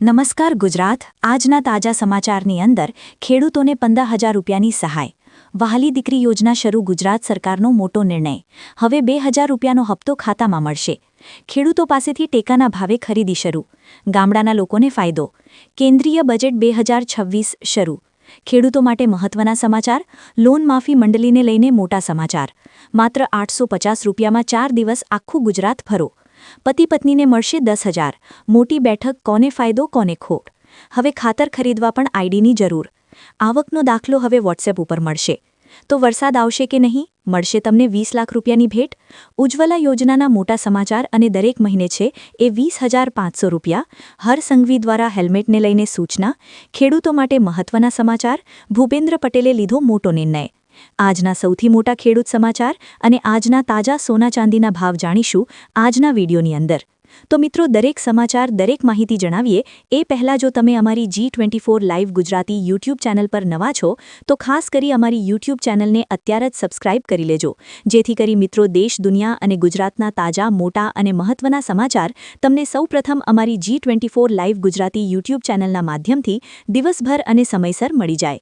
નમસ્કાર ગુજરાત. આજના તાજા સમાચારની અંદર, ખેડૂતોને પંદર હજાર રૂપિયાની સહાય. વહાલી દીકરી યોજના શરૂ ગુજરાત સરકારનો મોટો નિર્ણય. હવે બે હજાર રૂપિયાનો હપ્તો ખાતામાં મળશે. ખેડૂતો પાસેથી ટેકાના ભાવે ખરીદી શરૂ. ગામડાના લોકોને ફાયદો. કેન્દ્રીય બજેટ બે હજાર છવ્વીસ શરૂ. ખેડૂતો માટે મહત્વના સમાચાર. લોન માફી મંડળીને લઈને મોટા સમાચાર. માત્ર આઠસો પચાસ રૂપિયામાં ચાર દિવસ આખું ગુજરાત ફરો. પતિ પત્નીને મળશે દસ હજાર. મોટી બેઠક કોને ફાયદો, કોને ખોટ? હવે ખાતર ખરીદવા પણ આઈડીની જરૂર. આવકનો દાખલો હવે વોટ્સએપ ઉપર મળશે. તો વરસાદ આવશે કે નહીં? મળશે તમને વીસ લાખ રૂપિયાની ભેટ. ઉજ્જવલા યોજનાના મોટા સમાચાર અને દરેક મહિને છે એ વીસ હજાર પાંચસો રૂપિયા. હર સંઘવી દ્વારા હેલ્મેટને લઈને સૂચના. ખેડૂતો માટે મહત્વના સમાચાર. ભૂપેન્દ્ર પટેલે લીધો મોટો નિર્ણય. આજના સૌથી મોટા ખેડૂત સમાચાર અને આજના તાજા સોના ચાંદીના ભાવ જાણીશું આજના વિડીયોની અંદર. તો મિત્રો, દરેક સમાચાર, દરેક માહિતી જણાવીએ, એ પહેલાં જો તમે અમારી G twenty four live Gujarati YouTube channel પર નવા છો, તો ખાસ કરી અમારી યુટ્યુબ ચેનલને અત્યારે જ સબસ્ક્રાઇબ કરી લેજો. જેથી કરી મિત્રો, દેશ, દુનિયા અને ગુજરાતના તાજા, મોટા અને મહત્વના સમાચાર તમને સૌપ્રથમ અમારી G twenty four live Gujarati YouTube ચેનલના માધ્યમથી દિવસભર અને સમયસર મળી જાય.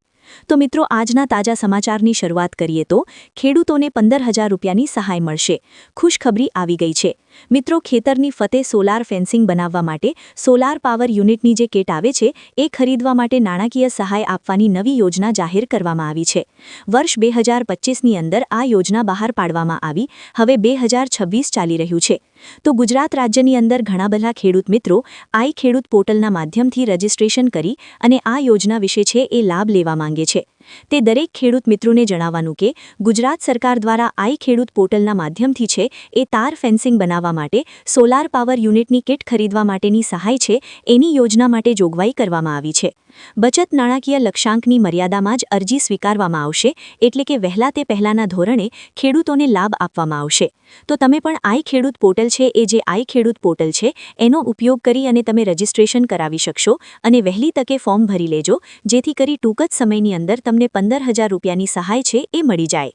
તો મિત્રો, આજના તાજા સમાચારની શરૂઆત કરીએ તો ખેડૂતોને પંદર હજાર રૂપિયાની સહાય મળશે. ખુશખબરી આવી ગઈ છે. મિત્રો, ખેતરની ફતે સોલાર ફેન્સિંગ બનાવવા માટે સોલાર પાવર યુનિટની જે કેટ આવે છે, એ ખરીદવા માટે નાણાકીય સહાય આપવાની નવી યોજના જાહેર કરવામાં આવી છે. વર્ષ બે હજાર પચીસની અંદર આ યોજના બહાર પાડવામાં આવી. હવે બે હજાર છવ્વીસ ચાલી રહ્યું છે. તો ગુજરાત રાજ્યની અંદર ઘણા બધા ખેડૂત મિત્રો આઈ ખેડૂત પોર્ટલના માધ્યમથી રજીસ્ટ્રેશન કરી અને આ યોજના વિશે છે એ લાભ લેવા માંગે છે. તે દરેક ખેડૂત મિત્રોને જણાવવાનું કે ગુજરાત સરકાર દ્વારા આઈ ખેડૂત પોર્ટલના માધ્યમથી છે એ તાર ફેન્સિંગ બનાવવા માટે, સોલાર પાવર યુનિટની કિટ ખરીદવા માટેની સહાય છે એની યોજના માટે જોગવાઈ કરવામાં આવી છે. બચત નાણાકીય લક્ષ્યાંકની મર્યાદામાં જ અરજી સ્વીકારવામાં આવશે એટલે કે વહેલા તે પહેલાંના ધોરણે ખેડૂતોને લાભ આપવામાં આવશે. તો તમે પણ આઈ ખેડૂત પોર્ટલ છે એ જે આઈ ખેડૂત પોર્ટલ છે એનો ઉપયોગ કરી અને તમે રજીસ્ટ્રેશન કરાવી શકશો અને વહેલી તકે ફોર્મ ભરી લેજો, જેથી કરી ટૂંક જ સમયની અંદર તમને પંદર હજાર રૂપિયાની સહાય છે એ મળી જાય.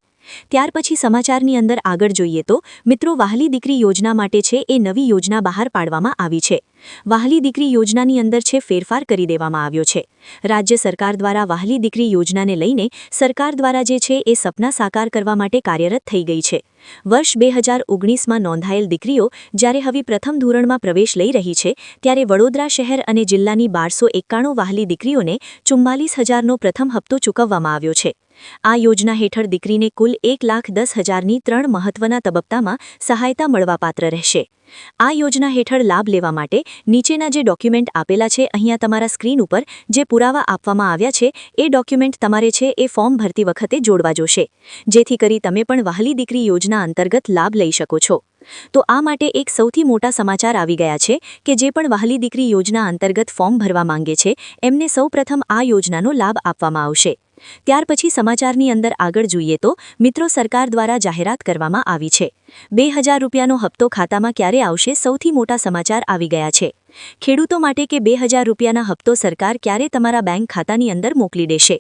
ત્યાર પછી સમાચારની અંદર આગળ જોઈએ તો, મિત્રો વાહલી દીકરી યોજના માટે છે એ નવી યોજના બહાર પાડવામાં આવી છે. વાહલી દીકરી યોજનાની અંદર છે ફેરફાર કરી દેવામાં આવ્યો છે. રાજ્ય સરકાર દ્વારા વાહલી દીકરી યોજનાને લઈને સરકાર દ્વારા જે છે એ સપના સાકાર કરવા માટે કાર્યરત થઈ ગઈ છે. વર્ષ બે હજાર ઓગણીસમાં નોંધાયેલ દીકરીઓ જ્યારે હવે પ્રથમ ધોરણમાં પ્રવેશ લઈ રહી છે, ત્યારે વડોદરા શહેર અને જિલ્લાની બારસો એકાણું વાહલી દીકરીઓને ચુમ્માલીસ હજારનો પ્રથમ હપ્તો ચૂકવવામાં આવ્યો છે. આ યોજના હેઠળ દીકરીને કુલ એક લાખ દસ હજારની ત્રણ મહત્વના તબક્કામાં સહાયતા મળવાપાત્ર રહેશે. આ યોજના હેઠળ લાભ લેવા માટે નીચેના જે ડોક્યુમેન્ટ આપેલા છે, અહીંયા તમારા સ્ક્રીન ઉપર જે પુરાવા આપવામાં આવ્યા છે, એ ડોક્યુમેન્ટ તમારે છે એ ફોર્મ ભરતી વખતે જોડવા જોશે. જેથી કરી તમે પણ વહાલી દીકરી યોજના અંતર્ગત લાભ લઈ શકો છો. તો આ માટે એક સૌથી મોટા સમાચાર આવી ગયા છે કે જે પણ વહાલી દીકરી યોજના અંતર્ગત ફોર્મ ભરવા માંગે છે, એમને સૌપ્રથમ આ યોજનાનો લાભ આપવામાં આવશે. ત્યાર પછી સમાચારની અંદર આગળ જોઈએ તો મિત્રો સરકાર દ્વારા જાહેરાત કરવામાં આવી છે. બે હજાર રૂપિયાનો હપ્તો ખાતામાં ક્યારે આવશે સૌથી મોટા સમાચાર આવી ગયા છે. ખેડૂતો માટે કે બે હજાર રૂપિયાના હપ્તો સરકાર ક્યારે તમારા બેંક ખાતાની અંદર મોકલી દેશે?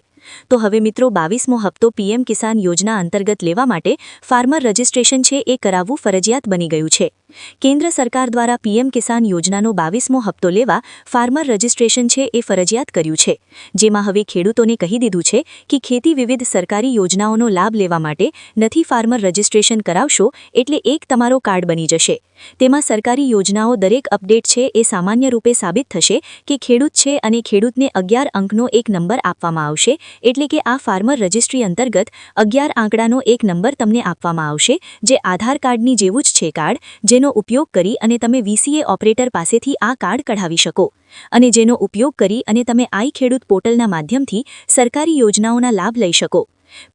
તો હવે મિત્રો બાવીસમો હપ્તો પીએમ કિસાન યોજના અંતર્ગત લેવા માટે ફાર્મર રજિસ્ટ્રેશન છે એ કરાવવું ફરજિયાત બની ગયું છે. કેન્દ્ર સરકાર દ્વારા પીએમ કિસાન યોજનાનો બાવીસમો હપ્તો લેવા ફાર્મર રજિસ્ટ્રેશન છે એ ફરજિયાત કર્યું છે. જેમાં હવે ખેડૂતોને કહી દીધું છે કે ખેતી વિવિધ સરકારી યોજનાઓનો લાભ લેવા માટે નથી ફાર્મર રજિસ્ટ્રેશન કરાવશો એટલે એક તમારો કાર્ડ બની જશે. તેમાં સરકારી યોજનાઓ દરેક અપડેટ છે એ સામાન્ય રૂપે સાબિત થશે કે ખેડૂત છે અને ખેડૂતને અગિયાર અંકનો એક નંબર આપવામાં આવશે એટલે કે આ ફાર્મર રજિસ્ટ્રી અંતર્ગત અગિયાર આંકડાનો એક નંબર તમને આપવામાં આવશે, જે આધાર કાર્ડની જેવું જ છે કાર્ડ જેનો ઉપયોગ કરી અને તમે વીસીએ ઓપરેટર પાસેથી આ કાર્ડ કઢાવી શકો. અને જેનો ઉપયોગ કરી અને તમે આઈ ખેડૂત પોર્ટલના માધ્યમથી સરકારી યોજનાઓના લાભ લઈ શકો.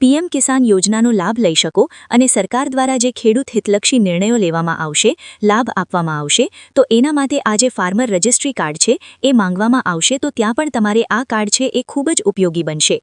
પીએમ કિસાન યોજનાનો લાભ લઈ શકો અને સરકાર દ્વારા જે ખેડૂત હિતલક્ષી નિર્ણયો લેવામાં આવશે, લાભ આપવામાં આવશે, તો એના માટે આ જે ફાર્મર રજિસ્ટ્રી કાર્ડ છે, એ માંગવામાં આવશે તો ત્યાં પણ તમારે આ કાર્ડ છે એ ખૂબ જ ઉપયોગી બનશે.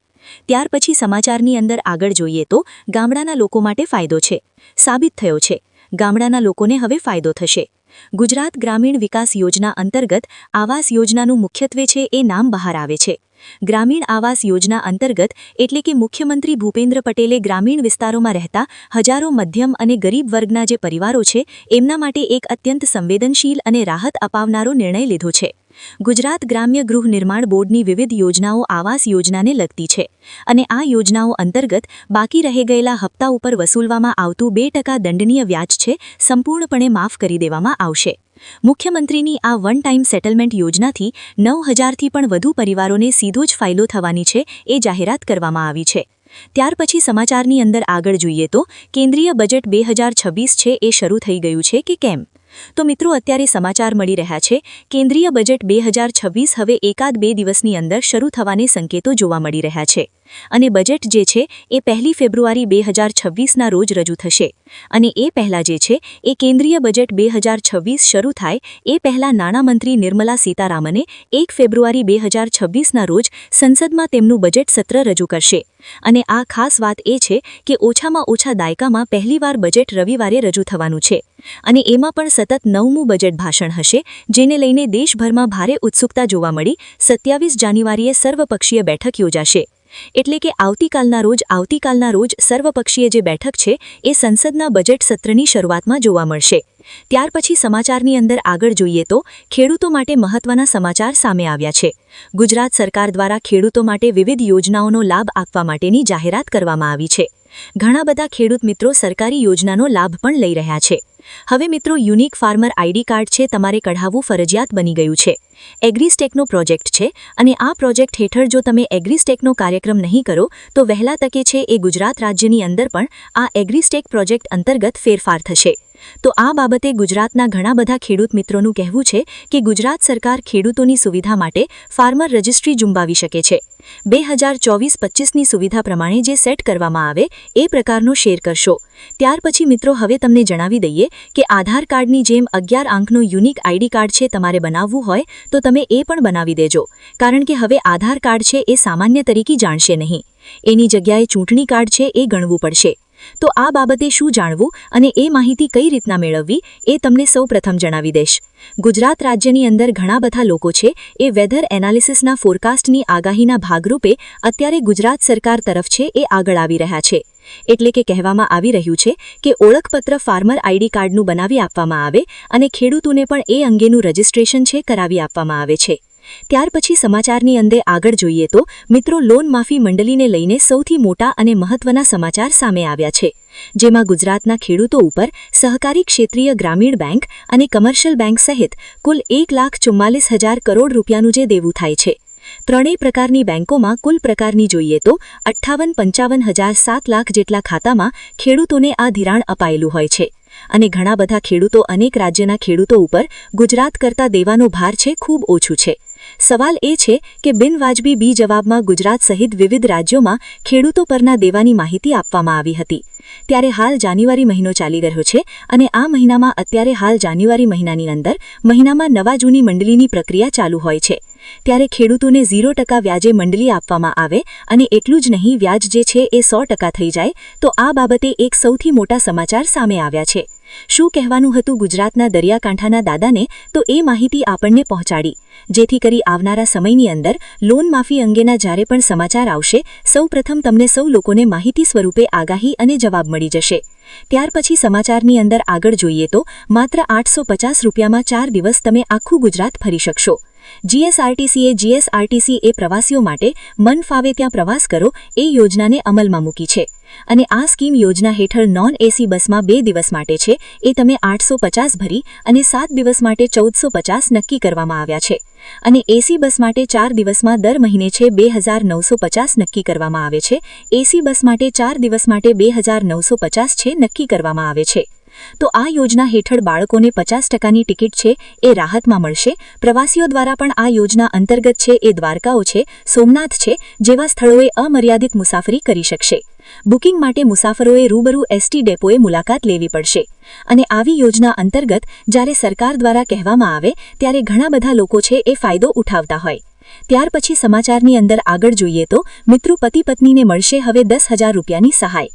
ત્યાર પછી સમાચારની અંદર આગળ જોઈએ તો ગામડાના લોકો માટે ફાયદો છે. સાબિત થયો છે. ગામડાના લોકોને હવે ફાયદો થશે. ગુજરાત ગ્રામીણ વિકાસ યોજના અંતર્ગત આવાસ યોજનાનું મુખ્યત્વે છે એ નામ બહાર આવે છે. ગ્રામીણ આવાસ યોજના અંતર્ગત એટલે કે મુખ્યમંત્રી ભૂપેન્દ્ર પટેલે ગ્રામીણ વિસ્તારોમાં રહેતા હજારો મધ્યમ અને ગરીબ વર્ગના જે પરિવારો છે, એમના માટે એક અત્યંત સંવેદનશીલ અને રાહત અપાવનારો નિર્ણય લીધો છે. ગુજરાત ગ્રામ્ય ગૃહ નિર્માણ બોર્ડની વિવિધ યોજનાઓ આવાસ યોજનાને લગતી છે અને આ યોજનાઓ અંતર્ગત બાકી રહી ગયેલા હપ્તા ઉપર વસૂલવામાં આવતું બે ટકા દંડનીય વ્યાજ છે સંપૂર્ણપણે માફ કરી દેવામાં આવશે. મુખ્યમંત્રીની આ વન ટાઈમ સેટલમેન્ટ યોજનાથી નવ હજારથી પણ વધુ પરિવારોને સીધો જ ફાયદો થવાની છે એ જાહેરાત કરવામાં આવી છે. ત્યાર પછી સમાચારની અંદર આગળ જોઈએ તો કેન્દ્રીય બજેટ બે છે એ શરૂ થઈ ગયું છે કે કેમ? તો મિત્રો, અત્યારે સમાચાર મળી રહ્યા છે. કેન્દ્રીય બજેટ બે હવે એકાદ બે દિવસની અંદર શરૂ થવાને સંકેતો જોવા મળી રહ્યા છે. અને બજેટ જે છે, એ પહેલી ફેબ્રુઆરી બે છવ્વીસના રોજ રજૂ થશે. અને એ પહેલાં જે છે, એ કેન્દ્રીય બજેટ બે શરૂ થાય, એ પહેલાં નાણામંત્રી નિર્મલા સીતારામને એક ફેબ્રુઆરી બે છવ્વીસના રોજ સંસદમાં તેમનું બજેટ સત્ર રજૂ કરશે. અને આ ખાસ વાત એ છે કે ઓછામાં ઓછા દાયકામાં પહેલીવાર બજેટ રવિવારે રજૂ થવાનું છે. અને એમાં પણ સતત નવમું બજેટ ભાષણ હશે, જેને લઈને દેશભરમાં ભારે ઉત્સુકતા જોવા મળી, સત્યાવીસ જાન્યુઆરીએ સર્વપક્ષીય બેઠક યોજાશે. એટલે કે આવતીકાલના રોજ આવતીકાલના રોજ સર્વપક્ષીય જે બેઠક છે, એ સંસદના બજેટ સત્રની શરૂઆતમાં જોવા મળશે. ત્યાર પછી સમાચારની અંદર આગળ જોઈએ તો, ખેડૂતો માટે મહત્વના સમાચાર સામે આવ્યા છે. ગુજરાત સરકાર દ્વારા ખેડૂતો માટે વિવિધ યોજનાઓનો લાભ આપવા માટેની જાહેરાત કરવામાં આવી છે. ઘણા બધા ખેડૂત મિત્રો સરકારી યોજનાનો લાભ પણ લઈ રહ્યા છે. હવે મિત્રો, યુનિક ફાર્મર આઈડી કાર્ડ છે, તમારે કઢાવવું ફરજિયાત બની ગયું છે. એગ્રીસ્ટેકનો પ્રોજેક્ટ છે અને આ પ્રોજેક્ટ હેઠળ જો તમે એગ્રીસ્ટેકનો કાર્યક્રમ નહીં કરો, તો વહેલા તકે છે એ ગુજરાત રાજ્યની અંદર પણ આ એગ્રીસ્ટેક પ્રોજેક્ટ અંતર્ગત ફેરફાર થશે. તો આ બાબતે ગુજરાતના ઘણા બધા ખેડૂત મિત્રોનું કહેવું છે કે ગુજરાત સરકાર ખેડૂતોની સુવિધા માટે ફાર્મર રજિસ્ટ્રી ઝુંબાવી શકે છે. બે હજાર ચોવીસ પચ્ચીસની સુવિધા પ્રમાણે જે સેટ કરવામાં આવે, એ પ્રકારનો શેર કરશો. ત્યાર પછી મિત્રો હવે તમને જણાવી દઈએ કે આધાર કાર્ડની જેમ અગિયાર આંકનું યુનિક આઈડી કાર્ડ છે તમારે બનાવવું હોય, તો તમે એ પણ બનાવી દેજો. કારણ કે હવે આધાર કાર્ડ છે એ સામાન્ય તરીકે જાણશે નહીં. એની જગ્યાએ ચૂંટણી કાર્ડ છે એ ગણવું પડશે. તો આ બાબતે શું જાણવું અને એ માહિતી કઈ રીતના મેળવવી એ તમને સૌ પ્રથમ જણાવી દઈશ. ગુજરાત રાજ્યની અંદર ઘણા બધા લોકો છે, એ વેધર એનાલિસિસના ફોરકાસ્ટની આગાહીના ભાગરૂપે અત્યારે ગુજરાત સરકાર તરફ છે એ આગળ આવી રહ્યા છે. એટલે કે કહેવામાં આવી રહ્યું છે કે ઓળખપત્ર ફાર્મર આઈડી કાર્ડનું બનાવી આપવામાં આવે અને ખેડૂતોને પણ એ અંગેનું રજિસ્ટ્રેશન છે કરાવી આપવામાં આવે છે. ત્યાર પછી સમાચારની અંદે આગળ જોઈએ તો મિત્રો લોન માફી મંડળીને લઈને સૌથી મોટા અને મહત્વના સમાચાર સામે આવ્યા છે. જેમાં ગુજરાતના ખેડૂતો ઉપર સહકારી ક્ષેત્રીય ગ્રામીણ બેંક અને કમર્શિયલ બેંક સહિત કુલ એક લાખ ચુમ્માલીસ હજાર કરોડ રૂપિયાનું જે દેવું થાય છે. ત્રણેય પ્રકારની બેંકોમાં કુલ પ્રકારની જોઈએ તો અઠ્ઠાવન પંચાવન હજાર સાત લાખ જેટલા ખાતામાં ખેડૂતોને આ ધિરાણ અપાયેલું હોય છે. અને ઘણા બધા ખેડૂતો અનેક રાજ્યના ખેડૂતો ઉપર ગુજરાત કરતા દેવાનો ભાર છે ખૂબ ઓછું છે. સવાલ એ છે કે બિનવાજબી બી જવાબમાં ગુજરાત સહિત વિવિધ રાજ્યોમાં ખેડૂતો પરના દેવાની માહિતી આપવામાં આવી હતી. ત્યારે હાલ જાન્યુઆરી મહિનો ચાલી રહ્યો છે અને આ મહિનામાં અત્યારે હાલ જાન્યુઆરી મહિનાની અંદર મહિનામાં નવા જૂની મંડળીની પ્રક્રિયા ચાલુ હોય છે. ત્યારે ખેડૂતોને ઝીરો ટકા વ્યાજે મંડળી આપવામાં આવે અને એટલું જ નહીં વ્યાજ જે છે એ સો ટકા થઈ જાય તો આ બાબતે એક સૌથી મોટા સમાચાર સામે આવ્યા છે. શું કહેવાનું હતું ગુજરાતના દરિયાકાંઠાના દાદાને, તો એ માહિતી આપણને પહોંચાડી. જેથી કરી આવનારા સમયની અંદર લોન માફી અંગેના જ્યારે પણ સમાચાર આવશે સૌપ્રથમ તમને સૌ લોકોને માહિતી સ્વરૂપે આગાહી અને જવાબ મળી જશે. ત્યાર પછી સમાચારની અંદર આગળ જોઈએ તો, માત્ર આઠસો રૂપિયામાં ચાર દિવસ તમે આખું ગુજરાત ફરી શકશો. જીએસઆરટીસીએ જીએસઆરટીસી એ પ્રવાસીઓ માટે મન ફાવે ત્યાં પ્રવાસ કરો એ યોજનાને અમલમાં મૂકી છે. અને આ સ્કીમ યોજના હેઠળ નોન એસી બસમાં બે દિવસ માટે છે. એ તમે આઠસો પચાસ ભરી અને સાત દિવસ માટે ચૌદસો પચાસ નક્કી કરવામાં આવ્યા છે. અને એસી બસ માટે ચાર દિવસમાં દર મહિને છે બે હજાર નવસો પચાસ નક્કી કરવામાં આવે છે. એસી બસ માટે ચાર દિવસ માટે બે હજાર નવસો પચાસ છે નક્કી કરવામાં આવે છે. તો આ યોજના હેઠળ બાળકોને પચાસ ટકાની ટિકિટ છે, એ રાહતમાં મળશે. પ્રવાસીઓ દ્વારા પણ આ યોજના અંતર્ગત છે, એ દ્વારકાઓ છે, સોમનાથ છે, જેવા સ્થળોએ અમર્યાદિત મુસાફરી કરી શકશે. બુકિંગ માટે મુસાફરોએ રૂબરૂ એસટી ડેપોએ મુલાકાત લેવી પડશે. અને આવી યોજના અંતર્ગત જ્યારે સરકાર દ્વારા કહેવામાં આવે, ત્યારે ઘણા બધા લોકો છે, એ ફાયદો ઉઠાવતા હોય. ત્યાર પછી સમાચારની અંદર આગળ જોઈએ તો, મિત્રો પતિ પત્નીને મળશે હવે દસ હજાર રૂપિયાની સહાય.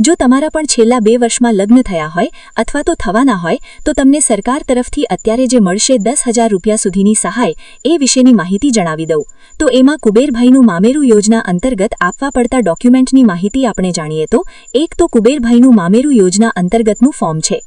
જો તમારા પણ છેલ્લા બે વર્ષમાં લગ્ન થયા હોય અથવા તો થવાના હોય, તો તમને સરકાર તરફથી અત્યારે જે મળશે દસ હજાર રૂપિયા સુધીની સહાય, એ વિશેની માહિતી જણાવી દઉં. તો એમાં કુબેરભાઈનું મામેરું યોજના અંતર્ગત આપવા પડતા ડોક્યુમેન્ટની માહિતી આપણે જાણીએ તો, એક તો કુબેરભાઈનું મામેરું યોજના અંતર્ગતનું ફોર્મ છે.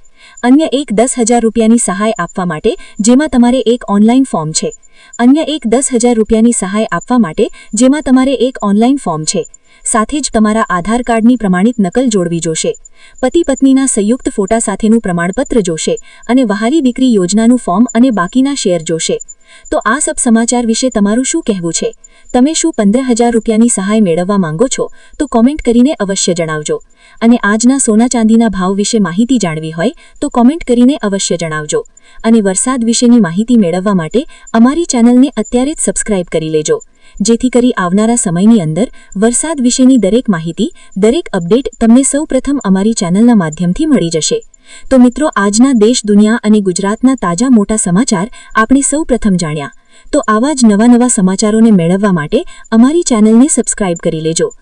અન્ય એક દસ હજાર રૂપિયાની સહાય આપવા માટે, જેમાં તમારે એક ઓનલાઈન ફોર્મ છે. અન્ય એક દસ હજાર રૂપિયાની સહાય આપવા માટે, જેમાં તમારે એક ઓનલાઈન ફોર્મ છે. સાથે જ તમારા આધાર કાર્ડની પ્રમાણિત નકલ જોડવી જોશે. પતિ પત્નીના સંયુક્ત ફોટા સાથેનું પ્રમાણપત્ર જોશે અને વહાલી દીકરી યોજનાનું ફોર્મ અને બાકીના શેર જોશે. તો આ સબ સમાચાર વિશે તમારું શું કહેવું છે? તમે શું પંદર હજાર રૂપિયાની સહાય મેળવવા માંગો છો? તો કોમેન્ટ કરીને અવશ્ય જણાવજો. અને આજના સોના ચાંદીના ભાવ વિશે માહિતી જાણવી હોય, તો કોમેન્ટ કરીને અવશ્ય જણાવજો. અને વરસાદ વિશેની માહિતી મેળવવા માટે અમારી ચેનલને અત્યારે જ સબસ્ક્રાઇબ કરી લેજો. જેથી કરી આવનારા સમયની અંદર વરસાદ વિશેની દરેક માહિતી, દરેક અપડેટ તમને સૌપ્રથમ અમારી ચેનલના માધ્યમથી મળી જશે. તો મિત્રો, આજના દેશ, દુનિયા અને ગુજરાતના તાજા મોટા સમાચાર આપણે સૌપ્રથમ જાણ્યા. તો આવા જ નવા નવા સમાચારોને મેળવવા માટે અમારી ચેનલને સબસ્ક્રાઇબ કરી લેજો.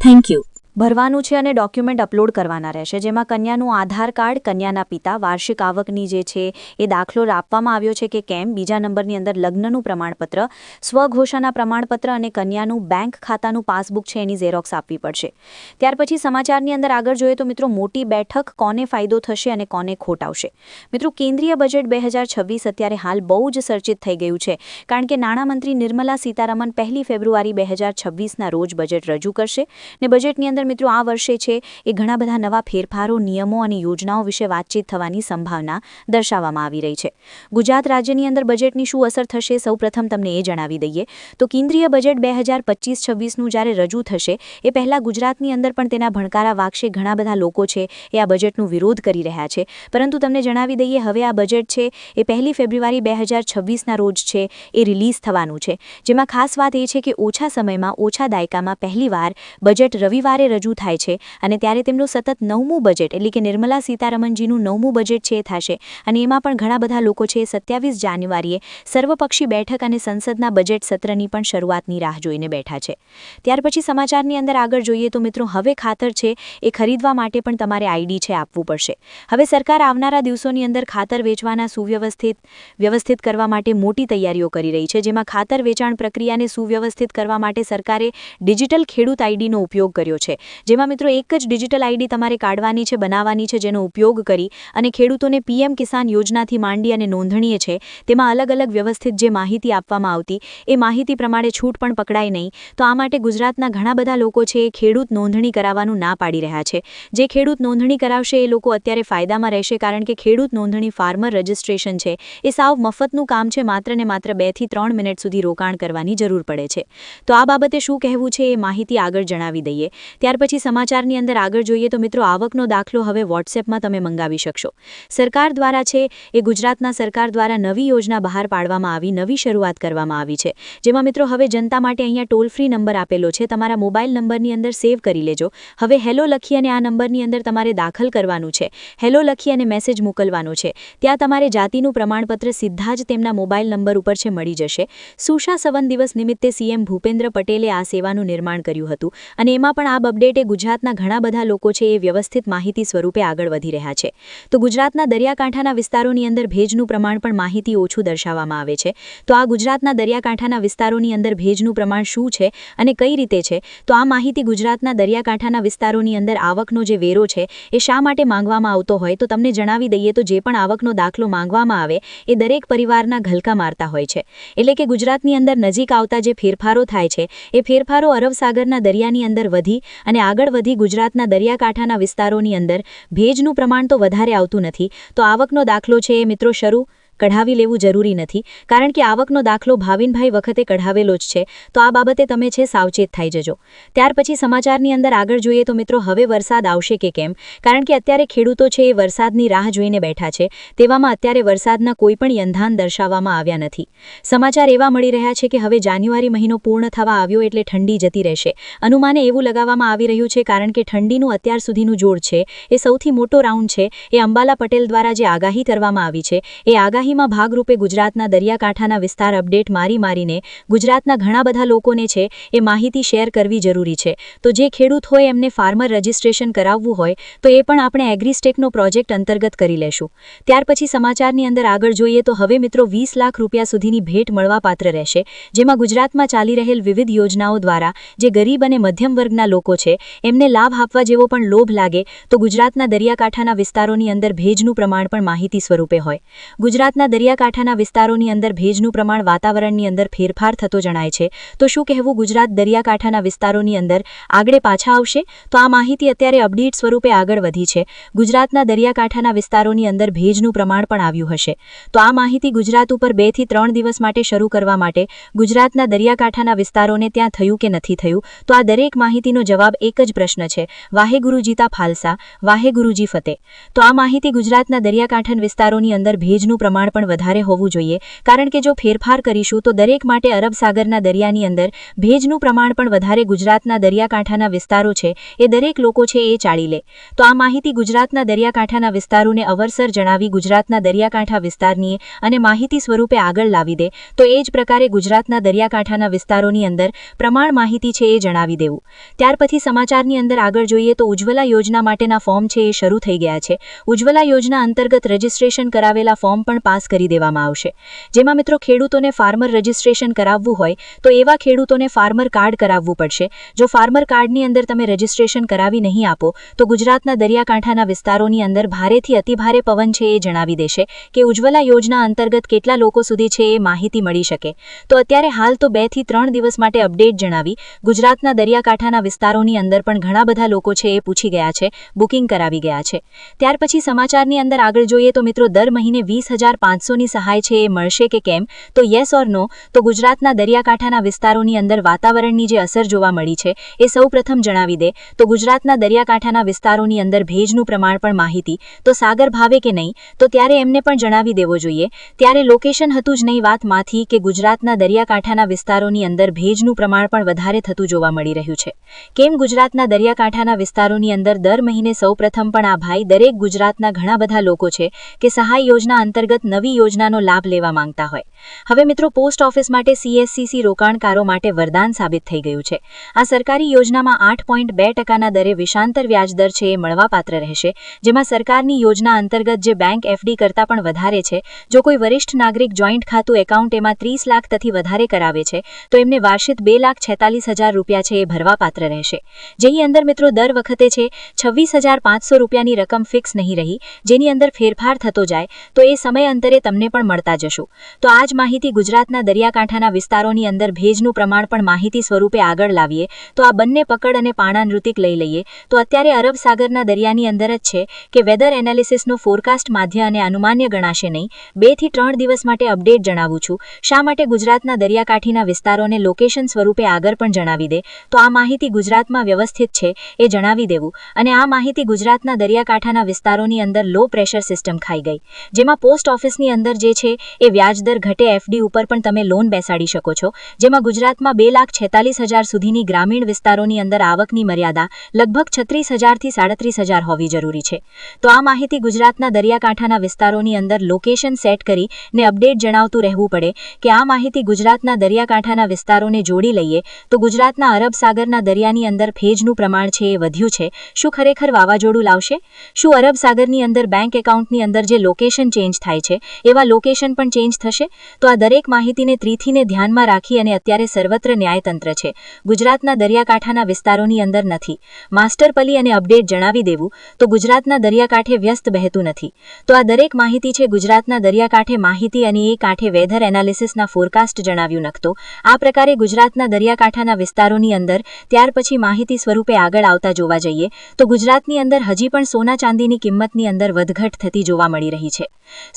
Thank you. ભરવાનું છે અને ડોક્યુમેન્ટ અપલોડ કરવાના રહેશે, જેમાં કન્યાનું આધાર કાર્ડ, કન્યાના પિતા, વાર્ષિક આવકની જે છે એ દાખલો આપવામાં આવ્યો છે કે કેમ, બીજા નંબરની અંદર લગ્નનું પ્રમાણપત્ર, સ્વઘોષાના પ્રમાણપત્ર અને કન્યાનું બેંક ખાતાનું પાસબુક છે એની ઝેરોક્સ આપવી પડશે. ત્યાર પછી સમાચારની અંદર આગળ જોઈએ તો મિત્રો મોટી બેઠક કોને ફાયદો થશે અને કોને ખોટ આવશે? મિત્રો કેન્દ્રીય બજેટ બે હજાર છવ્વીસ અત્યારે હાલ બહુ જ ચર્ચિત થઈ ગયું છે, કારણ કે નાણામંત્રી નિર્મલા સીતારામન પહેલી ફેબ્રુઆરી બે હજાર છવ્વીસના રોજ બજેટ રજૂ કરશે ને બજેટની અંદર મિત્રો આ વર્ષે છે એ ઘણા બધા નવા ફેરફારો, નિયમો અને યોજનાઓ વિશે વાતચીત થવાની સંભાવના દર્શાવવામાં આવી રહી છે. ગુજરાત રાજ્યની અંદર બજેટની શું અસર થશે સૌપ્રથમ તમને એ જણાવી દઈએ. તો કેન્દ્રીય બજેટ બે હજાર પચીસ છવ્વીસનું જ્યારે રજૂ થશે, એ પહેલાં ગુજરાતની અંદર પણ તેના ભણકારા વાગશે ઘણા બધા લોકો છે એ આ બજેટનું વિરોધ કરી રહ્યા છે. પરંતુ તમને જણાવી દઈએ, હવે આ બજેટ છે એ પહેલી ફેબ્રુઆરી બે હજાર છવ્વીસના રોજ છે એ રિલીઝ થવાનું છે. જેમાં ખાસ વાત એ છે કે ઓછા સમયમાં, ઓછા દાયકામાં પહેલીવાર બજેટ રવિવારે રજૂ થાય છે અને ત્યારે તેમનું સતત નવમું બજેટ, એટલે કે નિર્મલા સીતારમણજીનું નવમું બજેટ છે એ થશે. અને એમાં પણ ઘણા બધા લોકો છે સત્યાવીસ જાન્યુઆરીએ સર્વપક્ષી બેઠક અને સંસદના બજેટ સત્રની પણ શરૂઆતની રાહ જોઈને બેઠા છે. ત્યાર પછી સમાચારની અંદર આગળ જોઈએ તો મિત્રો હવે ખાતર છે એ ખરીદવા માટે પણ તમારે આઈડી છે આપવું પડશે. હવે સરકાર આવનારા દિવસોની અંદર ખાતર વેચવાના સુવ્યવસ્થિત, વ્યવસ્થિત કરવા માટે મોટી તૈયારીઓ કરી રહી છે, જેમાં ખાતર વેચાણ પ્રક્રિયાને સુવ્યવસ્થિત કરવા માટે સરકારે ડિજિટલ ખેડૂત આઈડીનો ઉપયોગ કર્યો છે. જેમાં મિત્રો એક જ ડિજિટલ આઈડી તમારે કાઢવાની છે, બનાવવાની છે, જેનો ઉપયોગ કરી અને ખેડૂતોને પીએમ કિસાન યોજનાથી માંડી અને નોંધણીએ છે. તેમાં અલગ અલગ વ્યવસ્થિત જે માહિતી આપવામાં આવતી, એ માહિતી પ્રમાણે છૂટ પણ પકડાય નહીં. તો આ માટે ગુજરાતના ઘણા બધા લોકો છે, એ ખેડૂત નોંધણી કરાવવાનું ના પાડી રહ્યા છે. જે ખેડૂત નોંધણી કરાવશે, એ લોકો અત્યારે ફાયદામાં રહેશે, કારણ કે ખેડૂત નોંધણી ફાર્મર રજિસ્ટ્રેશન છે. એ સાવ મફતનું કામ છે, માત્ર ને માત્ર બેથી ત્રણ મિનિટ સુધી રોકાણ કરવાની જરૂર પડે છે. તો આ બાબતે શું કહેવું છે, એ માહિતી આગળ જણાવી દઈએ. ત્યાર પછી સમાચારની અંદર આગળ જોઈએ તો મિત્રો આવકનો દાખલો હવે વોટ્સએપમાં તમે મંગાવી શકશો. સરકાર દ્વારા છે, એ ગુજરાતના સરકાર દ્વારા નવી યોજના બહાર પાડવામાં આવી, નવી શરૂઆત કરવામાં આવી છે. જેમાં મિત્રો હવે જનતા માટે અહીંયા ટોલ ફ્રી નંબર આપેલો છે. તમારા મોબાઈલ નંબરની અંદર સેવ કરી લેજો. હવે હેલો લખી અને આ નંબરની અંદર તમારે દાખલ કરવાનું છે. હેલો લખી અને મેસેજ મોકલવાનો છે. ત્યાં તમારે જાતિનું પ્રમાણપત્ર સીધા જ તેમના મોબાઈલ નંબર ઉપર છે, મળી જશે. સુશા સવન દિવસ નિમિત્તે સીએમ ભૂપેન્દ્ર પટેલે આ સેવાનું નિર્માણ કર્યું હતું અને એમાં પણ આ અપડેટે ગુજરાતના ઘણા બધા લોકો છે એ વ્યવસ્થિત માહિતી સ્વરૂપે આગળ વધી રહ્યા છે. તો ગુજરાતના દરિયાકાંઠાના વિસ્તારોની અંદર ભેજનું પ્રમાણ પણ માહિતી ઓછું દર્શાવવામાં આવે છે. તો આ ગુજરાતના દરિયાકાંઠાના વિસ્તારોની અંદર ભેજનું પ્રમાણ શું છે અને કઈ રીતે છે? તો આ માહિતી ગુજરાતના દરિયાકાંઠાના વિસ્તારોની અંદર આવકનો જે વેરો છે એ શા માટે માંગવામાં આવતો હોય? તો તમને જણાવી દઈએ તો જે પણ આવકનો દાખલો માંગવામાં આવે એ દરેક પરિવારના ઘલકા મારતા હોય છે. એટલે કે ગુજરાતની અંદર નજીક આવતા જે ફેરફારો થાય છે એ ફેરફારો અરબસાગરના દરિયાની અંદર વધી અને આગળ વધી ગુજરાતના દરિયાકાંઠાના વિસ્તારોની અંદર ભેજનું પ્રમાણ તો વધારે આવતું નથી. તો આવકનો દાખલો છે એ મિત્રો શરૂ. કઢાવી લેવું જરૂરી નથી. કારણ કે આવકનો દાખલો ભાવિનભાઈ વખતે કઢાવેલો જ છે. તો આ બાબતે તમે છે સાવચેત થઈ જજો. ત્યાર પછી સમાચારની અંદર આગળ જોઈએ તો મિત્રો હવે વરસાદ આવશે કે કેમ? કારણ કે અત્યારે ખેડૂતો છે એ વરસાદની રાહ જોઈને બેઠા છે. તેવામાં અત્યારે વરસાદના કોઈ પણ યંધાન દર્શાવવામાં આવ્યા નથી. સમાચાર એવા મળી રહ્યા છે કે હવે જાન્યુઆરી મહિનો પૂર્ણ થવા આવ્યો એટલે ઠંડી જતી રહેશે. અનુમાને એવું લગાવવામાં આવી રહ્યું છે કારણ કે ઠંડીનું અત્યાર સુધીનું જોડ છે. એ સૌથી મોટો રાઉન્ડ છે. એ અંબાલા પટેલ દ્વારા જે આગાહી કરવામાં આવી છે. એ આગાહી આગાહીમાં ભાગરૂપે ગુજરાતના દરિયાકાંઠાના વિસ્તાર અપડેટ મારી મારીને ગુજરાતના ઘણા બધા લોકોને છે એ માહિતી શેર કરવી જરૂરી છે. તો જે ખેડૂત હોય એમને ફાર્મર રજિસ્ટ્રેશન કરાવવું હોય તો એ પણ આપણે એગ્રીસ્ટેકનો પ્રોજેક્ટ અંતર્ગત કરી લેશું. ત્યાર પછી સમાચારની અંદર આગળ જોઈએ તો હવે મિત્રો વીસ લાખ રૂપિયા સુધીની ભેટ મળવાપાત્ર રહેશે, જેમાં ગુજરાતમાં ચાલી રહેલ વિવિધ યોજનાઓ દ્વારા જે ગરીબ અને મધ્યમ વર્ગના લોકો છે એમને લાભ આપવા જેવો પણ લોભ લાગે તો ગુજરાતના દરિયાકાંઠાના વિસ્તારોની અંદર ભેજનું પ્રમાણ પણ માહિતી સ્વરૂપે હોય. ગુજરાતના દરિયાકાંઠાના વિસ્તારોની અંદર ભેજનું પ્રમાણ વાતાવરણની અંદર ફેરફાર થતો જણાય છે. તો શું કહેવું ગુજરાત દરિયાકાંઠાના વિસ્તારોની અંદર આગળે પાછા આવશે? તો આ માહિતી અત્યારે અપડેટ સ્વરૂપે આગળ વધી છે. ગુજરાતના દરિયાકાંઠાના વિસ્તારોની અંદર ભેજનું પ્રમાણ પણ આવ્યું હશે. તો આ માહિતી ગુજરાત ઉપર બેથી ત્રણ દિવસ માટે શરૂ કરવા માટે ગુજરાતના દરિયાકાંઠાના વિસ્તારોને ત્યાં થયું કે નથી થયું? તો આ દરેક માહિતીનો જવાબ એક જ પ્રશ્ન છે. વાહે ગુરુજીતા ફાલસા વાહે ગુરુજી ફતે તો આ માહિતી ગુજરાતના દરિયાકાંઠા વિસ્તારોની અંદર ભેજનું પ્રમાણ પણ વધારે હોવું જોઈએ. કારણ કે જો ફેરફાર કરીશું તો દરેક માટે અરબ દરિયાની અંદર ભેજનું પ્રમાણ પણ વધારે ગુજરાતના દરિયાકાંઠાના વિસ્તારો છે, એ દરેક લોકો છે એ ચાળી લે. તો આ માહિતી ગુજરાતના દરિયાકાંઠાના વિસ્તારોને અવરસર જણાવી ગુજરાતના દરિયાકાંઠા વિસ્તારની અને માહિતી સ્વરૂપે આગળ લાવી દે. તો એ જ પ્રકારે ગુજરાતના દરિયાકાંઠાના વિસ્તારોની અંદર પ્રમાણ માહિતી છે એ જણાવી દેવું. ત્યાર પછી સમાચારની અંદર આગળ જોઈએ તો ઉજ્જવલા યોજના માટેના ફોર્મ છે એ શરૂ થઈ ગયા છે. ઉજ્જવલા યોજના અંતર્ગત રજીસ્ટ્રેશન કરાવેલા ફોર્મ પણ પાસ કરી દેવામાં આવશે. જેમાં મિત્રો ખેડૂતોને ફાર્મર રજિસ્ટ્રેશન કરાવવું હોય, તો એવા ખેડૂતોને ફાર્મર કાર્ડ કરાવવું પડશે. જો ફાર્મર કાર્ડની અંદર તમે રજિસ્ટ્રેશન કરાવી નહીં આપો, તો ગુજરાતના દરિયાકાંઠાના વિસ્તારોની અંદર ભારેથી અતિભારે પવન છે એ જણાવી દેશે કે ઉજ્જવલા યોજના અંતર્ગત કેટલા લોકો સુધી છે એ માહિતી મળી શકે. તો અત્યારે હાલ તો બેથી ત્રણ દિવસ માટે અપડેટ જણાવી, ગુજરાતના દરિયાકાંઠાના વિસ્તારોની અંદર પણ ઘણા બધા લોકો છે એ પૂછી ગયા છે, બુકિંગ કરાવી ગયા છે. ત્યાર પછી સમાચારની અંદર આગળ જોઈએ તો મિત્રો દર મહિને વીસ હજાર પાંચસોની સહાય છે એ મળશે કે કેમ? તો યસ ઓર નો તો ગુજરાતના દરિયાકાંઠાના વિસ્તારોની અંદર વાતાવરણની જે અસર જોવા મળી છે એ સૌપ્રથમ જણાવી દે. તો ગુજરાતના દરિયાકાંઠાના વિસ્તારોની અંદર ભેજનું પ્રમાણ પણ માહિતી. તો સાગર ભાવે કે નહીં? તો ત્યારે એમને પણ જણાવી દેવો જોઈએ. ત્યારે લોકેશન હતું જ નહીં વાતમાંથી કે ગુજરાતના દરિયાકાંઠાના વિસ્તારોની અંદર ભેજનું પ્રમાણ પણ વધારે થતું જોવા મળી રહ્યું છે. કેમ ગુજરાતના દરિયાકાંઠાના વિસ્તારોની અંદર દર મહિને સૌપ્રથમ પણ આ ભાઈ દરેક ગુજરાતના ઘણા બધા લોકો છે કે સહાય યોજના અંતર્ગત નવી યોજનાનો લાભ લેવા માંગતા હોય. હવે મિત્રો, પોસ્ટ ઓફિસ માટે સીએસસીસી રોકાણકારો માટે વરદાન સાબિત થઈ ગયું છે. આ સરકારી યોજનામાં આઠ પોઈન્ટ બે ટકાના દરે વિષાંતર વ્યાજદર છે એ મળવાપાત્ર રહેશે, જેમાં સરકારની યોજના અંતર્ગત જે બેંક એફડી કરતાં પણ વધારે છે, જો કોઈ વરિષ્ઠ નાગરિક જોઈન્ટ ખાતું એકાઉન્ટ એમાં ત્રીસ લાખ તથી વધારે કરાવે છે, તો એમને વાર્ષિક બે લાખ છેતાલીસ હજાર રૂપિયા છે એ ભરવાપાત્ર રહેશે. જેની અંદર મિત્રો, દર વખતે છે છવ્વીસ હજાર પાંચસો રૂપિયાની રકમ ફિક્સ નહીં રહી, જેની અંદર ફેરફાર થતો જાય, તો એ સમય અંતરે તમને પણ મળતા જશું. તો આ જ માહિતી ગુજરાતના દરિયાકાંઠાના વિસ્તારોની અંદર ભેજનું પ્રમાણ પણ માહિતી સ્વરૂપે આગળ લાવીએ. તો આ બંને પકડ અને પાણા નૃતિક લઈ લઈએ. તો અત્યારે અરબ સાગરના દરિયાની અંદર જ છે કે વેધર એનાલિસિસનો ફોરકાસ્ટ માધ્ય અને અનુમાન્ય ગણાશે નહીં. બેથી ત્રણ દિવસ માટે અપડેટ જણાવું છું. શા માટે ગુજરાતના દરિયાકાંઠીના વિસ્તારોને લોકેશન સ્વરૂપે આગળ પણ જણાવી દે? તો આ માહિતી ગુજરાતમાં વ્યવસ્થિત છે એ જણાવી દેવું. અને આ માહિતી ગુજરાતના દરિયાકાંઠાના વિસ્તારોની અંદર લો પ્રેશર સિસ્ટમ ખાઈ ગઈ. જેમાં પોસ્ટ ઓફિસની અંદર જે છે એ વ્યાજદર ઘટે એફડી ઉપર પણ તમે લોન બેસાડી શકો છો. જેમાં ગુજરાતમાં બે લાખ છેતાલીસ હજાર સુધીની ગ્રામીણ વિસ્તારોની અંદર આવકની મર્યાદા લગભગ છત્રીસ હજારથી સાડત્રીસ હજાર હોવી જરૂરી છે. તો આ માહિતી ગુજરાતના દરિયાકાંઠાના વિસ્તારોની અંદર લોકેશન સેટ કરી ને અપડેટ જણાવતું રહેવું પડે કે આ માહિતી ગુજરાતના દરિયાકાંઠાના વિસ્તારોને જોડી લઈએ તો ગુજરાતના અરબ સાગરના દરિયાની અંદર ભેજનું પ્રમાણ છે એ વધ્યું છે. શું ખરેખર વાવાઝોડું લાવશે? શું અરબ સાગરની અંદર બેંક એકાઉન્ટની અંદર જે લોકેશન ચેન્જ થાય છે? એવા લોકેશન પણ ચેન્જ થશે? તો આ દરેક માહિતીને ત્રીથીને ધ્યાનમાં રાખી અને અત્યારે સર્વત્ર ન્યાયતંત્ર છે. ગુજરાતના દરિયાકાંઠાના વિસ્તારોની અંદર નથી. માસ્ટરપલી અને અપડેટ જણાવી દેવું તો ગુજરાતના દરિયાકાંઠે વ્યસ્ત બહેતું નથી. તો આ દરેક માહિતી છે ગુજરાતના દરિયાકાંઠે માહિતી અને એ કાંઠે વેધર એનાલિસિસના ફોરકાસ્ટ જણાવ્યું નખતો. આ પ્રકારે ગુજરાતના દરિયાકાંઠાના વિસ્તારોની અંદર ત્યાર પછી માહિતી સ્વરૂપે આગળ આવતા જોવા જઈએ તો ગુજરાતની અંદર હજી પણ સોના ચાંદીની કિંમતની અંદર વધઘટ થતી જોવા મળી રહી છે.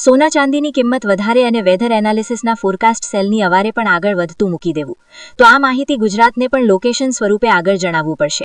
સોના ચાંદીની કિંમત વધારે અને વેધર એનાલિસિસના ફોરકાસ્ટ સેલની અવારે પણ આગળ વધતું મૂકી દેવું. તો આ માહિતી ગુજરાતને પણ લોકેશન સ્વરૂપે આગળ જણાવવું પડશે.